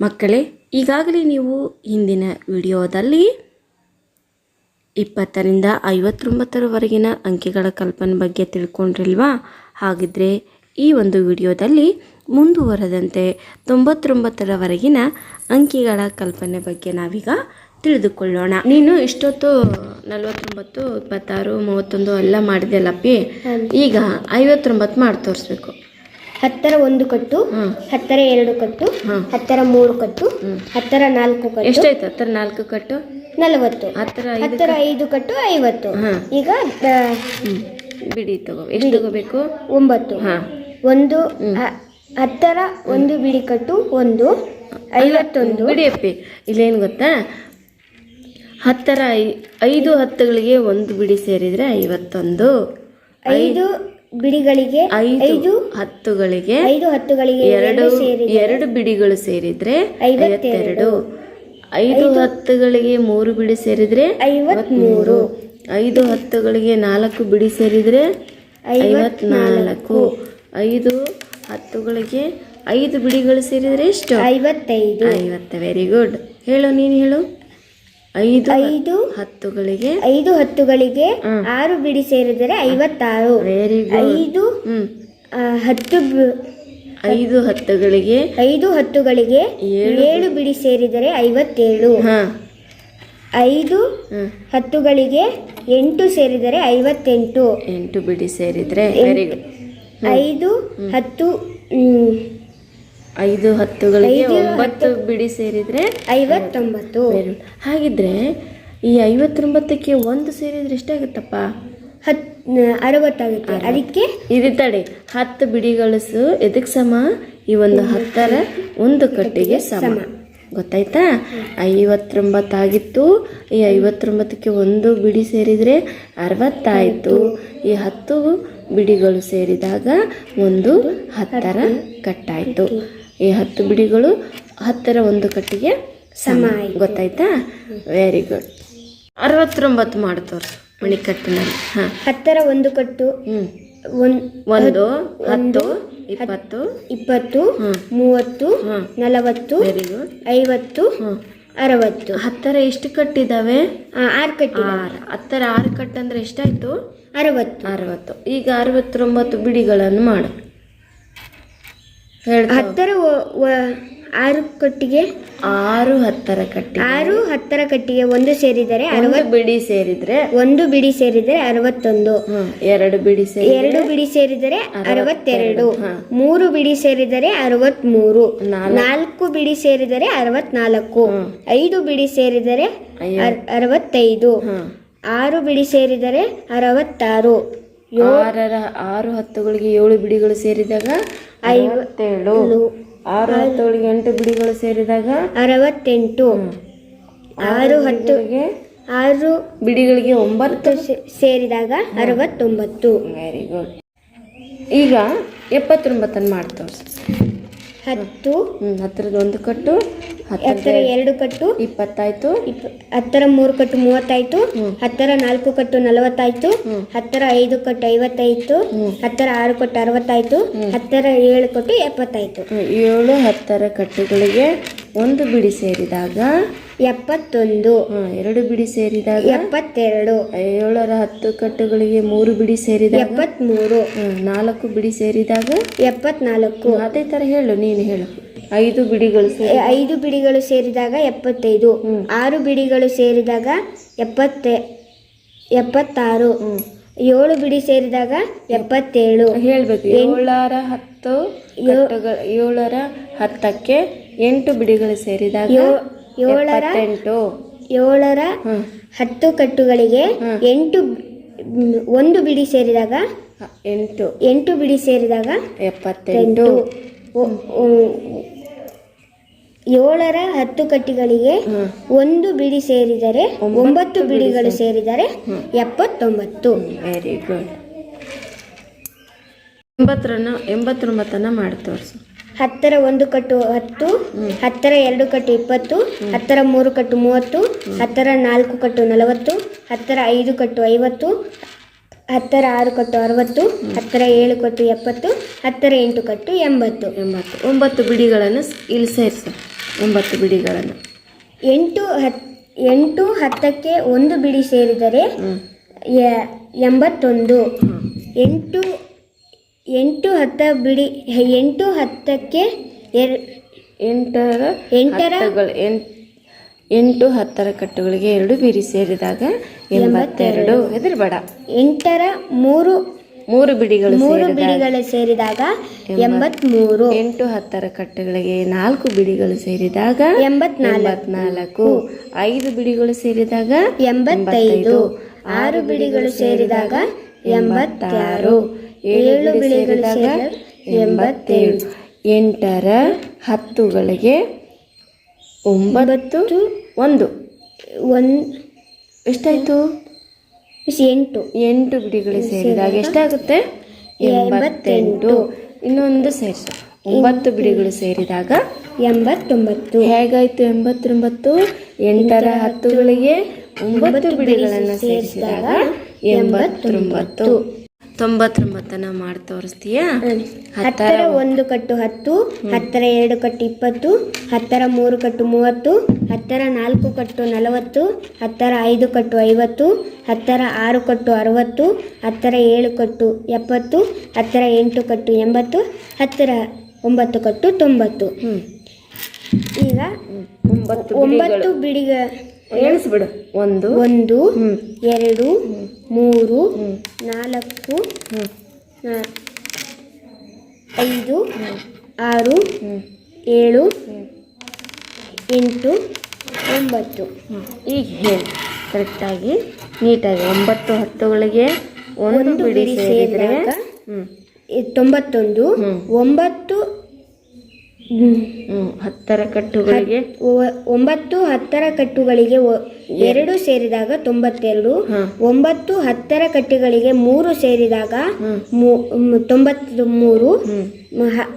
ಮಕ್ಕಳೇ ಈಗಾಗಲೇ ನೀವು ಹಿಂದಿನ ವಿಡಿಯೋದಲ್ಲಿ ಇಪ್ಪತ್ತರಿಂದ ಐವತ್ತೊಂಬತ್ತರವರೆಗಿನ ಅಂಕಿಗಳ ಕಲ್ಪನೆ ಬಗ್ಗೆ ತಿಳ್ಕೊಂಡ್ರಿಲ್ವಾ ಹಾಗಿದ್ರೆ ಈ ಒಂದು ವಿಡಿಯೋದಲ್ಲಿ ಮುಂದುವರೆದಂತೆ ತೊಂಬತ್ತೊಂಬತ್ತರವರೆಗಿನ ಅಂಕಿಗಳ ಕಲ್ಪನೆ ಬಗ್ಗೆ ನಾವೀಗ ತಿಳಿದುಕೊಳ್ಳೋಣ. ನೀನು ಇಷ್ಟೊತ್ತು ನಲವತ್ತೊಂಬತ್ತು ಇಪ್ಪತ್ತಾರು ಮೂವತ್ತೊಂದು ಎಲ್ಲ ಮಾಡಿದೆ ಲಪ್ಪಿ ಈಗ ಐವತ್ತೊಂಬತ್ತು ಮಾಡಿ ತೋರಿಸ್ಬೇಕು. ಹತ್ತರ ಒಂದು ಕಟ್ಟು. ಹತ್ತರ ಎರಡು ಕಟ್ಟು. ಹತ್ತರ ಮೂರು ಕಟ್ಟು ಹತ್ತರ ನಾಲ್ಕು ಕಟ್ಟು. ಎಷ್ಟಾಯ್ತು ಹತ್ತರ ನಾಲ್ಕು ಕಟ್ಟು? ನಲವತ್ತು. ಹತ್ತರ ಐದು ಹತ್ತರ ಐದು ಕಟ್ಟು ಐವತ್ತು. ಈಗ ಬಿಡಿ ತಗೋ. ಎಷ್ಟು ತಗೋಬೇಕು? ಒಂಬತ್ತು. ಹಾಂ. ಒಂದು ಹತ್ತರ ಒಂದು ಬಿಡಿ ಕಟ್ಟು ಒಂದು ಐವತ್ತೊಂದು. ಬಿಡಿ ಅಪ್ಪಿ ಇಲ್ಲೇನು ಗೊತ್ತಾ? ಹತ್ತರ ಐ- ಐದು ಹತ್ತುಗಳಿಗೆ ಒಂದು ಬಿಡಿ ಸೇರಿದರೆ ಐವತ್ತೊಂದು. ಐದು ಬಿಡಿಗಳಿಗೆ ಐದು ಹತ್ತುಗಳಿಗೆ ಐದು ಹತ್ತುಗಳಿಗೆ ಎರಡು ಎರಡು ಬಿಡಿಗಳು ಸೇರಿದ್ರೆ ಐವತ್ತೆರಡು. ಐವತ್ತೆರಡು ಐದು ಹತ್ತುಗಳಿಗೆ ಮೂರು ಬಿಡಿ ಸೇರಿದ್ರೆ ಐವತ್ಮೂರು. ಐದು ಹತ್ತುಗಳಿಗೆ ನಾಲ್ಕು ಬಿಡಿ ಸೇರಿದ್ರೆ ಐವತ್ನಾಲ್ಕು. ಐದು ಹತ್ತುಗಳಿಗೆ ಐದು ಬಿಡಿಗಳು ಸೇರಿದ್ರೆ ಎಷ್ಟು? ಐವತ್ತೈದು. ಐವತ್ತ. ವೆರಿ ಗುಡ್ ಹೇಳು ನೀನು ಹೇಳು. ಐದು ಐದು ಹತ್ತುಗಳಿಗೆ? ಐದು ಹತ್ತುಗಳಿಗೆ. ಆರು ಬಿಡಿ ಸೇರಿದರೆ ಐವತ್ತಾರು. ವೆರಿ ಐದು ಹ್ಮ್. ಆ, ಹತ್ತು ಬಿ- ಐದು ಹತ್ತುಗಳಿಗೆ? ಐದು ಹತ್ತುಗಳಿಗೆ ಏಳು ಏಳು ಬಿಡಿ ಸೇರಿದರೆ ಐವತ್ತೇಳು. ಹಾ. ಐದು ಹ್ಮ್. ಹತ್ತುಗಳಿಗೆ ಎಂಟು ಸೇರಿದರೆ ಐವತ್ತೆಂಟು. ಎಂಟು ಬಿಡಿ ಸೇರಿದ್ರೆ. ವೆರಿ ಗುಡ್ ಐದು ಹತ್ತು ಐದು ಹತ್ತುಗಳಿಗೆ ಒಂಬತ್ತು ಬಿಡಿ ಸೇರಿದ್ರೆ ಐವತ್ತೊಂಬತ್ತು. ಹಾಗಿದ್ರೆ ಈ ಐವತ್ತೊಂಬತ್ತಕ್ಕೆ ಒಂದು ಸೇರಿದ್ರೆ ಎಷ್ಟಾಗುತ್ತಪ್ಪ? ಹತ್ ಅರವತ್ತಾಗುತ್ತೆ. ಅದಕ್ಕೆ ಇದು ತಡೆ. ಹತ್ತು ಬಿಡಿಗಳು ಸು ಎದಕ್ಕೆ ಸಮ? ಈ ಒಂದು ಹತ್ತರ ಒಂದು ಕಟ್ಟಿಗೆ ಸಮ. ಗೊತ್ತಾಯ್ತಾ? ಐವತ್ತೊಂಬತ್ತಾಗಿತ್ತು. ಈ ಐವತ್ತೊಂಬತ್ತಕ್ಕೆ ಒಂದು ಬಿಡಿ ಸೇರಿದರೆ ಅರವತ್ತಾಯಿತು. ಈ ಹತ್ತು ಬಿಡಿಗಳು ಸೇರಿದಾಗ ಒಂದು ಹತ್ತರ ಕಟ್ಟಾಯಿತು. ಈ ಹತ್ತು ಬಿಡಿಗಳು ಹತ್ತರ ಒಂದು ಕಟ್ಟಿಗೆ ಸಮ ಗೊತ್ತಾಯ್ತಾ? ವೆರಿ ಗುಡ್ ಅರವತ್ತೊಂಬತ್ತು ಮಾಡ್ತವ್ರು ಮಣಿಕಟ್ಟಿನಲ್ಲಿ. ಹಾಂ. ಹತ್ತರ ಒಂದು ಕಟ್ಟು. ಒಂದ್ ಒಂದು ಹತ್ತು ಇಪ್ಪತ್ತು. ಇಪ್ಪತ್ತು. ಮೂವತ್ತು. ನಲವತ್ತು ವೆರಿ ಗುಡ್ ಐವತ್ತು ಅರವತ್ತು. ಹತ್ತರ ಎಷ್ಟು ಕಟ್ಟಿದಾವೆ? ಆರು ಕಟ್ಟಿ ಹತ್ತರ ಆರು ಕಟ್ಟಂದ್ರೆ ಎಷ್ಟಾಯ್ತು? ಅರವತ್ತು. ಅರವತ್ತು. ಈಗ ಅರವತ್ತೊಂಬತ್ತು ಬಿಡಿಗಳನ್ನು ಮಾಡು. ಹತ್ತರ ಆರು ಕಟ್ಟಿಗೆ? ಆರು ಹತ್ತರ ಕಟ್ಟಿಗೆ. ಆರು ಹತ್ತರ ಕಟ್ಟಿಗೆ ಒಂದು ಸೇರಿದರೆ ಅರವತ್ತು ಬಿಡಿ ಸೇರಿದ್ರೆ ಒಂದು ಬಿಡಿ ಸೇರಿದರೆ ಅರವತ್ತೊಂದು. ಎರಡು ಬಿಡಿ ಸೇರಿ ಎರಡು ಬಿಡಿ ಸೇರಿದರೆ ಅರವತ್ತೆರಡು. ಮೂರು ಬಿಡಿ ಸೇರಿದರೆ ಅರವತ್ಮೂರು. ನಾಲ್ಕು. ಬಿಡಿ ಸೇರಿದರೆ ಅರವತ್ನಾಲ್ಕು. ಐದು ಬಿಡಿ ಸೇರಿದರೆ ಅರ್- ಅರವತ್ತೈದು. ಆರು ಬಿಡಿ ಸೇರಿದರೆ ಅರವತ್ತಾರು. ಆರರ ಆರು ಹತ್ತುಗಳಿಗೆ ಏಳು ಬಿಡಿಗಳು ಸೇರಿದಾಗ ಐವತ್ತೇಳು. ಆರು ಹತ್ತುಗಳಿಗೆ ಎಂಟು ಬಿಡಿಗಳು ಸೇರಿದಾಗ ಅರವತ್ತೆಂಟು. ಆರು ಹತ್ತುಗೆ ಆರು ಬಿಡಿಗಳಿಗೆ ಒಂಬತ್ತು. ಸೇರಿದಾಗ ಅರವತ್ತೊಂಬತ್ತು. ವೆರಿ ಗುಡ್ ಈಗ ಎಪ್ಪತ್ತೊಂಬತ್ತನ್ನು ಮಾಡಿ ತೋರಿಸು ಹತ್ತು. ಹತ್ತಿರದ ಒಂದು ಕಟ್ಟು ಹತ್ತರ ಎರಡು. ಕಟ್ಟು. ಇಪ್ಪತ್ತಾಯ್ತು. ಇಪ್ಪ- ಹತ್ತರ ಮೂರು ಕಟ್ಟು ಮೂವತ್ತಾಯ್ತು. ಹತ್ತರ ನಾಲ್ಕು ಕಟ್ಟು ನಲವತ್ತಾಯ್ತು. ಹತ್ತರ ಐದು ಕಟ್ಟು ಐವತ್ತಾಯ್ತು ಹತ್ತರ ಆರು ಕಟ್ಟು ಅರವತ್ತಾಯ್ತು. ಹತ್ತರ ಏಳು ಕಟ್ಟು ಎಪ್ಪತ್ತಾಯ್ತು. ಏಳು ಹತ್ತರ ಕಟ್ಟುಗಳಿಗೆ ಒಂದು ಬಿಡಿ ಸೇರಿದಾಗ ಎಪ್ಪತ್ತೊಂದು. ಎರಡು ಬಿಡಿ ಸೇರಿದಾಗ? ಎಪ್ಪತ್ತೆರಡು. ಏಳರ ಹತ್ತು ಕಟ್ಟುಗಳಿಗೆ ಮೂರು ಬಿಡಿ ಸೇರಿದಾಗ? ಎಪ್ಪತ್ಮೂರು ನಾಲ್ಕು ಬಿಡಿ ಸೇರಿದಾಗ? ಎಪ್ಪತ್ನಾಲ್ಕು ಅದೇ ತರ ಹೇಳು ನೀನು ಹೇಳು. ಐದು ಬಿಡಿಗಳು ಸೇರಿ ಎ- ಐದು ಬಿಡಿಗಳು ಸೇರಿದಾಗ ಎಪ್ಪತ್ತೈದು. ಆರು ಬಿಡಿಗಳು ಸೇರಿದಾಗ ಎಪ್ಪತ್ತೆ ಎಪ್ಪತ್ತಾರು. ಏಳು ಬಿಡಿ ಸೇರಿದಾಗ ಎಪ್ಪತ್ತೇಳು. ಹೇಳ್ಬೇಕು ಏಳರ ಹತ್ತು ಕಟ್ಟುಗಳ ಏಳರ ಹತ್ತಕ್ಕೆ ಎಂಟು ಬಿಡಿಗಳು ಸೇರಿದಾಗ? ಏಳರ ಎಪ್ಪತ್ತೆಂಟು. ಏಳರ ಹತ್ತು ಕಟ್ಟುಗಳಿಗೆ ಎಂಟು ಒಂದು ಬಿಡಿ ಸೇರಿದಾಗ ಎಂಟು. ಎಂಟು ಬಿಡಿ ಸೇರಿದಾಗ ಎಪ್ಪತ್ತೆಂಟು. ಏಳರ ಹತ್ತು ಕಟ್ಟಿಗಳಿಗೆ ಒಂದು ಬಿಡಿ ಸೇರಿದರೆ ಒಂಬತ್ತು ಬಿಡಿಗಳು ಸೇರಿದರೆ ಎಪ್ಪತ್ತೊಂಬತ್ತು. ವೆರಿ ಗುಡ್ ಎಂಬತ್ತರನ್ನ ಎಂಬತ್ತೊಂಬತ್ತನ್ನು ಮಾಡಿ ತೋರಿಸು. ಹತ್ತರ ಒಂದು ಕಟ್ಟು ಹತ್ತು ಹತ್ತರ ಎರಡು ಕಟ್ಟು ಇಪ್ಪತ್ತು ಹತ್ತರ ಮೂರು ಕಟ್ಟು ಮೂವತ್ತು ಹತ್ತರ ನಾಲ್ಕು ಕಟ್ಟು ನಲವತ್ತು ಹತ್ತರ ಐದು ಕಟ್ಟು ಐವತ್ತು ಹತ್ತರ ಆರು ಕಟ್ಟು ಅರವತ್ತು ಹತ್ತರ ಏಳು ಕಟ್ಟು ಎಪ್ಪತ್ತು ಹತ್ತರ ಎಂಟು ಕಟ್ಟು ಎಂಬತ್ತು. ಎಂಬತ್ತು. ಒಂಬತ್ತು ಬಿಡಿಗಳನ್ನು ಇಲ್ಲಿ ಸೇರಿಸು. ಒಂಬತ್ತು ಬಿಡಿಗಳನ್ನು. ಎಂಟು ಹತ್ ಎಂಟು ಹತ್ತಕ್ಕೆ ಒಂದು ಬಿಡಿ ಸೇರಿದರೆ ಎ- ಎಂಬತ್ತೊಂದು. ಎಂಟು ಎಂಟು ಹತ್ತ ಬಿಡಿ ಎಂಟು ಹತ್ತಕ್ಕೆ ಎರ್ ಎಂಟರ ಎಂಟರ ಎಂಟ್ ಹತ್ತರ ಕಟ್ಟುಗಳಿಗೆ ಎರಡು ಬಿಡಿ ಸೇರಿದಾಗ ಎಂಬತ್ತೆರಡು ಹೆದರ್ಬೇಡ. ಎಂಟರ ಮೂರು ಮೂರು ಬಿಡಿಗಳು ಮೂರು ಬಿಡಿಗಳು ಸೇರಿದಾಗ ಎಂಬತ್ಮೂರು. ಎಂಟು ಹತ್ತರ ಕಟ್ಟುಗಳಿಗೆ ನಾಲ್ಕು ಬಿಡಿಗಳು ಸೇರಿದಾಗ ಎಂಬತ್ನಾಲ್ಕು. ಐದು ಬಿಡಿಗಳು ಸೇರಿದಾಗ ಎಂಬತ್ತೈದು. ಆರು ಬಿಡಿಗಳು ಸೇರಿದಾಗ ಎಂಬತ್ತಾರು. ಏಳು ಬಿಡಿಗಳು ಸೇರಿದಾಗ ಎಂಬತ್ತೇಳು. ಎಂಟರ ಹತ್ತುಗಳಿಗೆ ಒಂಬತ್ತು ಒಂದು. ಒಂದು. ಎಷ್ಟಾಯಿತು? ಎಂಟು. ಎಂಟು ಬಿಡಿಗಳು ಸೇರಿದಾಗ ಎಷ್ಟಾಗುತ್ತೆ? ಎಂಬತ್ತೆಂಟು. ಇನ್ನೊಂದು ಸೇರಿಸು. ಒಂಬತ್ತು ಬಿಡಿಗಳು ಸೇರಿದಾಗ ಎಂಬತ್ತೊಂಬತ್ತು. ಹೇಗಾಯಿತು ಎಂಬತ್ತೊಂಬತ್ತು? ಎಂಟರ ಹತ್ತುಗಳಿಗೆ ಒಂಬತ್ತು ಬಿಡಿಗಳನ್ನು ಸೇರಿಸಿದಾಗ ಎಂಬತ್ತೊಂಬತ್ತು. ತೊಂಬತ್ತೊಂಬತ್ತನ್ನ ಮಾಡಿ ತೋರಿಸ್ತೀಯಾ? ಹತ್ತರ ಒಂದು ಕಟ್ಟು ಹತ್ತು ಹತ್ತರ ಎರಡು ಕಟ್ಟು ಇಪ್ಪತ್ತು ಹತ್ತರ ಮೂರು ಕಟ್ಟು ಮೂವತ್ತು ಹತ್ತರ ನಾಲ್ಕು ಕಟ್ಟು ನಲವತ್ತು ಹತ್ತರ ಐದು ಕಟ್ಟು ಐವತ್ತು ಹತ್ತರ ಆರು ಕಟ್ಟು ಅರವತ್ತು ಹತ್ತರ ಏಳು ಕಟ್ಟು ಎಪ್ಪತ್ತು ಹತ್ತರ ಎಂಟು ಕಟ್ಟು ಎಂಬತ್ತು ಹತ್ತರ ಒಂಬತ್ತು ಕಟ್ಟು ತೊಂಬತ್ತು. ಈಗ ಒಂಬತ್ತು ಬಿಡಿಗ ಎಣಿಸ್ಬಿಡು ಒಂದು ಒಂದು ಎರಡು ಮೂರು ನಾಲ್ಕು ಐದು ಆರು ಏಳು ಎಂಟು ಒಂಬತ್ತು. ಈಗ ಹೇಳಿ. ಕರೆಕ್ಟಾಗಿ ನೀಟಾಗಿ. ಒಂಬತ್ತು ಹತ್ತುಗಳಿಗೆ ಒಂದು ಬಿಡಿ ಸೇರಿದ್ರೆ ಸೇರಿದಾಗ ತೊಂಬತ್ತೊಂದು ಒಂಬತ್ತು ಹ್ಮ್, ಹತ್ತರ ಕಟ್ಟುಗಳಿಗೆ ಒ- ಒಂಬತ್ತು ಹತ್ತರ ಕಟ್ಟುಗಳಿಗೆ ಒ- ಎರಡು ಸೇರಿದಾಗ ತೊಂಬತ್ತೆರಡು. ಒಂಬತ್ತು ಹತ್ತರ ಕಟ್ಟುಗಳಿಗೆ ಮೂರು ಸೇರಿದಾಗ ಹ್ಮ್. ಮೂ- ಮ್- ತೊಂಬತ್ತು ಮೂರು ಹ್ಮ್ ಮ- ಹ-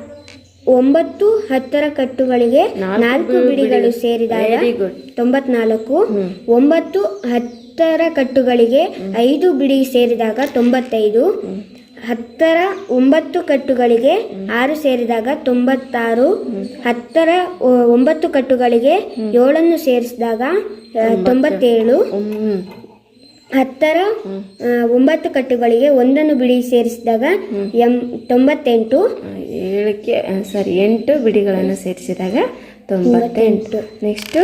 ಒಂಬತ್ತು ಹತ್ತರ ಕಟ್ಟುಗಳಿಗೆ ನಾಲ್ಕು ಬಿಡಿಗಳು ಸೇರಿದಾಗ ವೆರಿ ಗುಡ್ ತೊಂಬತ್ನಾಲ್ಕು ಹ್ಮ್. ಒಂಬತ್ತು ಹತ್ತರ ಕಟ್ಟುಗಳಿಗೆ ಐದು ಬಿಡಿ ಸೇರಿದಾಗ ತೊಂಬತ್ತೈದು ಹತ್ತರ ಒಂಬತ್ತು ಕಟ್ಟುಗಳಿಗೆ ಆರು ಸೇರಿದಾಗ ತೊಂಬತ್ತಾರು. ಹತ್ತರ ಒಂಬತ್ತು ಕಟ್ಟುಗಳಿಗೆ ಏಳನ್ನು ಸೇರಿಸಿದಾಗ ತೊಂಬತ್ತೇಳು. ಹತ್ತರ ಒಂಬತ್ತು ಕಟ್ಟುಗಳಿಗೆ ಒಂದನ್ನು ಬಿಡಿ ಸೇರಿಸಿದಾಗ ಎಂ ತೊಂಬತ್ತೆಂಟು. ಏಳಕ್ಕೆ ಸಾರಿ ಎಂಟು ಬಿಡಿಗಳನ್ನು ಸೇರಿಸಿದಾಗ ತೊಂಬತ್ತೆಂಟು. ನೆಕ್ಸ್ಟು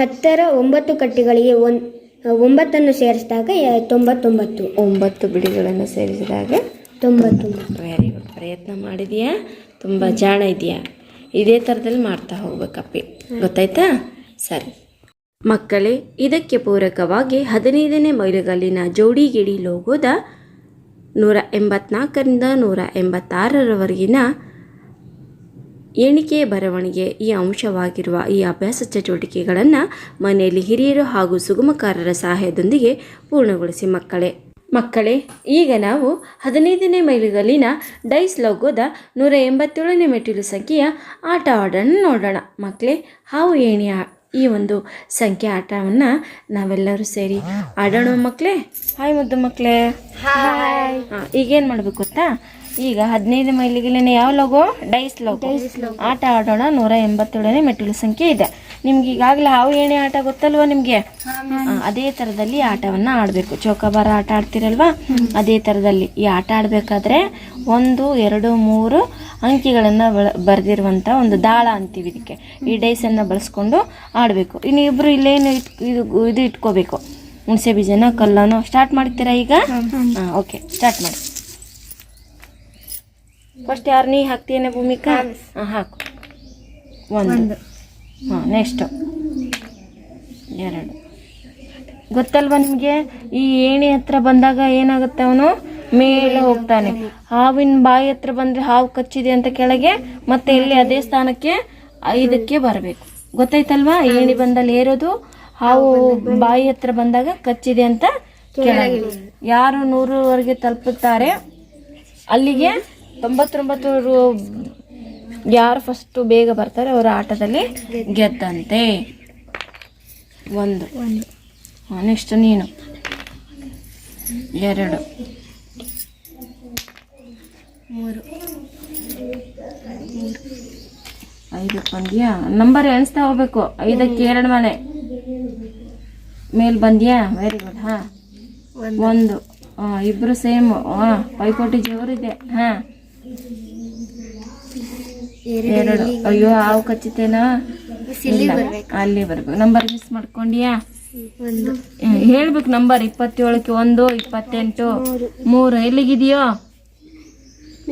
ಹತ್ತರ ಒಂಬತ್ತು ಕಟ್ಟುಗಳಿಗೆ ಒಂದು ಒಂಬತ್ತನ್ನು ಸೇರಿಸಿದಾಗ ತೊಂಬತ್ತೊಂಬತ್ತು. ಒಂಬತ್ತು ಬಿಡಿಗಳನ್ನು ಸೇರಿಸಿದಾಗ ತೊಂಬತ್ತೊಂಬತ್ತು ವೆರಿ ಗುಡ್ ಪ್ರಯತ್ನ ಮಾಡಿದೀಯಾ? ತುಂಬ ಜಾಣ ಇದೆಯಾ? ಇದೇ ಥರದಲ್ಲಿ ಮಾಡ್ತಾ ಹೋಗ್ಬೇಕಪ್ಪಿ ಗೊತ್ತಾಯ್ತಾ? ಸರಿ. ಮಕ್ಕಳೇ, ಇದಕ್ಕೆ ಪೂರಕವಾಗಿ ಹದಿನೈದನೇ ಮೈಲುಗಲ್ಲಿನ ಜೋಡಿಗಿಡಿ ಲೋಗೋದ ನೂರ ಎಂಬತ್ನಾಲ್ಕರಿಂದ ನೂರ ಎಂಬತ್ತಾರರವರೆಗಿನ ಎಣಿಕೆ ಬರವಣಿಗೆ ಈ ಅಂಶವಾಗಿರುವ ಈ ಅಭ್ಯಾಸ ಚಟುವಟಿಕೆಗಳನ್ನು ಮನೆಯಲ್ಲಿ ಹಿರಿಯರು ಹಾಗೂ ಸುಗಮಕಾರರ ಸಹಾಯದೊಂದಿಗೆ ಪೂರ್ಣಗೊಳಿಸಿ ಮಕ್ಕಳೇ. ಮಕ್ಕಳೇ ಈಗ ನಾವು ಹದಿನೈದನೇ ಮೈಲಿಗಲ್ಲಿನ ಡೈಸ್ ಲೋಗೋದ ನೂರ ಎಂಬತ್ತೇಳನೇ ಮೆಟ್ಟಿಲು ಸಂಖ್ಯೆಯ ಆಟ ಆಡನ್ನು ನೋಡೋಣ. ಮಕ್ಕಳೇ ಹಾವು ಏಣಿ ಈ ಒಂದು ಸಂಖ್ಯೆ ಆಟವನ್ನು ನಾವೆಲ್ಲರೂ ಸೇರಿ ಆಡೋಣ ಮಕ್ಕಳೇ. ಹಾಯ್ ಮುದ್ದು ಮಕ್ಕಳೇ. ಹಾಯ್. ಈಗೇನು ಮಾಡಬೇಕು ಗೊತ್ತಾ? ಈಗ ಹದಿನೈದು ಮೈಲಿಗಲಿನ ಯಾವ ಲೋಗೋ. Dies logo. ಆಟ ಆಡೋಣ ನೂರ ಎಂಬತ್ತೇಳನೇ ಮೆಟ್ಟಿಲು ಸಂಖ್ಯೆ ಇದೆ. ನಿಮ್ಗೆ ಈಗಾಗಲೇ ಹಾವು ಏಣಿ ಆಟ ಗೊತ್ತಲ್ವಾ ನಿಮಗೆ? ಅದೇ ಥರದಲ್ಲಿ ಆಟವನ್ನ ಆಡಬೇಕು. ಚೌಕಾಬಾರ ಆಟ ಆಡ್ತಿರಲ್ವಾ? ಅದೇ ಥರದಲ್ಲಿ ಈ ಆಟ ಆಡಬೇಕಾದ್ರೆ ಒಂದು ಎರಡು ಮೂರು ಅಂಕಿಗಳನ್ನ ಬರ್ದಿರುವಂತ ಬರೆದಿರುವಂಥ ಒಂದು ದಾಳ ಅಂತೀವಿ ಇದಕ್ಕೆ. ಈ ಡೈಸನ್ನು ಬಳಸ್ಕೊಂಡು ಆಡಬೇಕು. ಇನ್ನು ಇಬ್ಬರು ಇಲ್ಲೇನು ಇಟ್ ಇದು ಇದು ಇಟ್ಕೋಬೇಕು. ಹುಣಸೆ ಬೀಜನ ಕಲ್ಲನ್ನು ಸ್ಟಾರ್ಟ್ ಮಾಡ್ತೀರಾ ಈಗ? ಹಾಂ ಓಕೆ ಸ್ಟಾರ್ಟ್ ಮಾಡಿ. ಫಸ್ಟ್ ಯಾರು ನೀ ಹಾಕ್ತೀಯನೇ ಭೂಮಿಕಾ? ಹಾಂ. ಹಾಕು. ಒಂದು. ಹಾಂ ನೆಕ್ಸ್ಟು ಎರಡು. ಗೊತ್ತಲ್ವಾ ನಿಮಗೆ? ಈ ಏಣಿ ಹತ್ರ ಬಂದಾಗ ಏನಾಗುತ್ತೆ ಅವನು? ಮೇಲೆ ಹೋಗ್ತಾನೆ. ಹಾವಿನ ಬಾಯಿ ಹತ್ರ ಬಂದರೆ ಹಾವು ಕಚ್ಚಿದೆ ಅಂತ ಕೆಳಗೆ, ಮತ್ತೆ ಇಲ್ಲಿ ಅದೇ ಸ್ಥಾನಕ್ಕೆ ಐದಕ್ಕೆ ಬರಬೇಕು. ಗೊತ್ತಾಯ್ತಲ್ವಾ? ಏಣಿ ಬಂದಲ್ಲಿ ಏರೋದು, ಹಾವು ಬಾಯಿ ಹತ್ರ ಬಂದಾಗ ಕಚ್ಚಿದೆ ಅಂತ ಕೆಳಗೆ. ಯಾರು ನೂರವರೆಗೆ ತಲುಪುತ್ತಾರೆ? ಅಲ್ಲಿಗೆ ತೊಂಬತ್ತೊಂಬತ್ತು ಯಾರು ಫಸ್ಟು ಬೇಗ ಬರ್ತಾರೆ ಅವರ ಆಟದಲ್ಲಿ ಗೆದ್ದಂತೆ. ಒಂದು. ಹಾಂ ನೆಕ್ಸ್ಟ್ ನೀನು. ಎರಡು. ಮೂರು. ಐದು ಬಂದ್ಯಾ ನಂಬರ್ ಎಣಿಸ್ತಾ ಹೋಗ್ಬೇಕು. ಐದಕ್ಕೆ ಎರಡು ಮನೆ. ಮೇಲ್ ಬಂದ್ಯಾ? ವೆರಿ ಗುಡ್ ಹಾ. ಒಂದು. ಆ, ಇಬ್ರು ಸೇಮ್. ಪೈಪೋಟಿ ಜೋರಿದೆ. ಹಾ. ಎರಡು ಅಯ್ಯೋ ಹಾವು ಕಚ್ಚಿತೇನಾ? ಇಲ್ಲ, ಅಲ್ಲಿ ಬರ್ಬೇಕು. ನಂಬರ್ ಮಿಸ್ ಮಾಡ್ಕೊಂಡಿಯಾ? ಹೇಳ್ಬೇಕು ನಂಬರ್ ಇಪ್ಪತ್ತೇಳಕ್ಕೆ. ಒಂದು ಇಪ್ಪತ್ತೆಂಟು ಮೂರು. ಎಲ್ಲಿಗಿದೆಯೋ?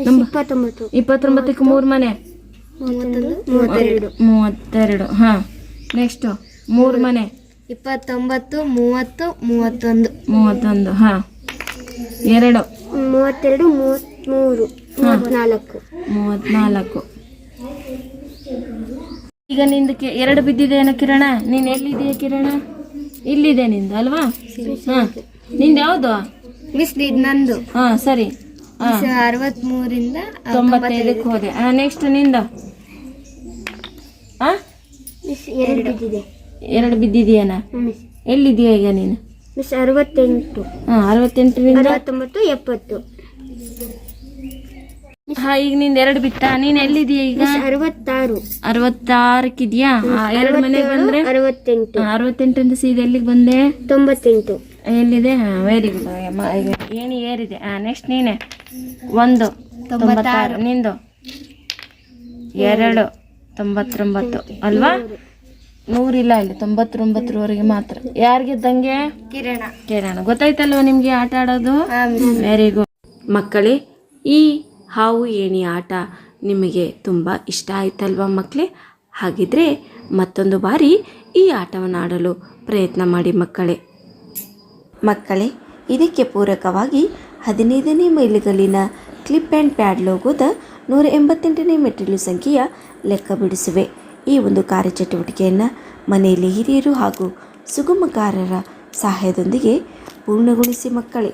ಇಪ್ಪತ್ತೊಂಬತ್ತು. ಇಪ್ಪತ್ತೊಂಬತ್ತಕ್ಕೆ ಮೂರು ಮನೆ. ಮೂವತ್ತೆರಡು. ಹಾ. ನೆಕ್ಸ್ಟ್ ಮೂರು ಮನೆ. ಇಪ್ಪತ್ತೊಂಬತ್ತು ಮೂವತ್ತು ಮೂವತ್ತೊಂದು. ಮೂವತ್ತೊಂದು. ಹಾ. ಎರಡು. ಮೂವತ್ತೆರಡು ಮೂವತ್ತ್ಮೂರು. ಮೂವತ್ನಾಲ್ಕು ಮೂವತ್ನಾಲ್ಕು ಈಗ ನಿಂದು ಎರಡು ಎರಡು ಬಿದ್ದಿದೆಯೇನೋ ಕಿರಣ? ನೀನ್ ಎಲ್ಲಿದೆಯಾ ಕಿರಣ? ಇಲ್ಲಿದೆ ನಿಂದು ಅಲ್ವಾ? ಹಾ. ನಿಂದು ಯಾವುದು? ಇದು ನಂದು. ಹಾ ಸರಿ. ಅರವತ್ಮೂರಿಂದ ತೊಂಬತ್ತೈದಕ್ಕೆ ಹೋದೆ. ಹಾ ನೆಕ್ಸ್ಟ್ ನಿಂದು. ಹಾ? ಎರಡು ಬಿದ್ದಿದೆ. ಬಿದ್ದಿದೆಯೇನ? ಎಲ್ಲಿದೆಯಾ ಈಗ ನೀನು? ಅರವತ್ತೆಂಟು. ಹಾ ಅರವತ್ತೆಂಟರಿಂದ? ಹತ್ತೊಂಬತ್ತು ಎಪ್ಪತ್ತು. ಹಾ ಈಗ ನಿಂದ ಎರಡು ಬಿಟ್ಟ ನೀನ್ ಎಲ್ಲಿದೀಯ ಈಗ? ಅರವತ್ತಾರು. ಅರವತ್ತಾರಕ್ಕಿದ್ಯಾ? ಎರಡು ಮನೆ ಬಂದ್ರೆ? ಅರವತ್ತೆಂಟು. ಅರವತ್ತೆಂಟರಿಂದ ಸೀದಾ ಎಲ್ಲಿಗೆ ಬಂದೆ? ತೊಂಬತ್ತೆಂಟು. ಎಲ್ಲಿದೆ? ಹಾ ವೆರಿ ಗುಡ್ ಈಗ ಏಣಿ ಏರಿದೆ. ಆ ನೆಕ್ಸ್ಟ್ ನೀನೆ. ಒಂದು ತೊಂಬತ್ತಾರು. ನಿಂದು? ಎರಡು ತೊಂಬತ್ತೊಂಬತ್ತು. ಅಲ್ವಾ? ನೂರಿಲ್ಲ ಇಲ್ಲಿ ತೊಂಬತ್ತೊಂಬತ್ತರವರೆಗೆ ಮಾತ್ರ. ಯಾರಿಗಿದ್ದಂಗೆ? ಕಿರಣ. ಕಿರಣ. ಗೊತ್ತಾಯ್ತಲ್ವ ನಿಮಗೆ ಆಟ ಆಡೋದು? ವೆರಿ ಗುಡ್ ಮಕ್ಕಳೇ ಈ ಹಾವು ಏಣಿ ಆಟ ನಿಮಗೆ ತುಂಬ ಇಷ್ಟ ಆಯ್ತಲ್ವ ಮಕ್ಕಳೇ ಹಾಗಿದ್ರೆ ಮತ್ತೊಂದು ಬಾರಿ ಈ ಆಟವನ್ನು ಆಡಲು ಪ್ರಯತ್ನ ಮಾಡಿ ಮಕ್ಕಳೇ. ಮಕ್ಕಳೇ, ಇದಕ್ಕೆ ಪೂರಕವಾಗಿ ಹದಿನೈದನೇ ಮೈಲಿಗಲ್ಲಿನ ಕ್ಲಿಪ್ ಆ್ಯಂಡ್ ಪ್ಯಾಡ್ ಲೋಗೋದ ನೂರ ಎಂಬತ್ತೆಂಟನೇ ಮೆಟ್ಟಿಲು ಸಂಖ್ಯೆಯ ಲೆಕ್ಕ ಬಿಡಿಸುವೆ. ಈ ಒಂದು ಕಾರ್ಯಚಟುವಟಿಕೆಯನ್ನು ಮನೆಯಲ್ಲಿ ಹಿರಿಯರು ಹಾಗೂ ಸುಗಮಕಾರರ ಸಹಾಯದೊಂದಿಗೆ ಪೂರ್ಣಗೊಳಿಸಿ ಮಕ್ಕಳೇ.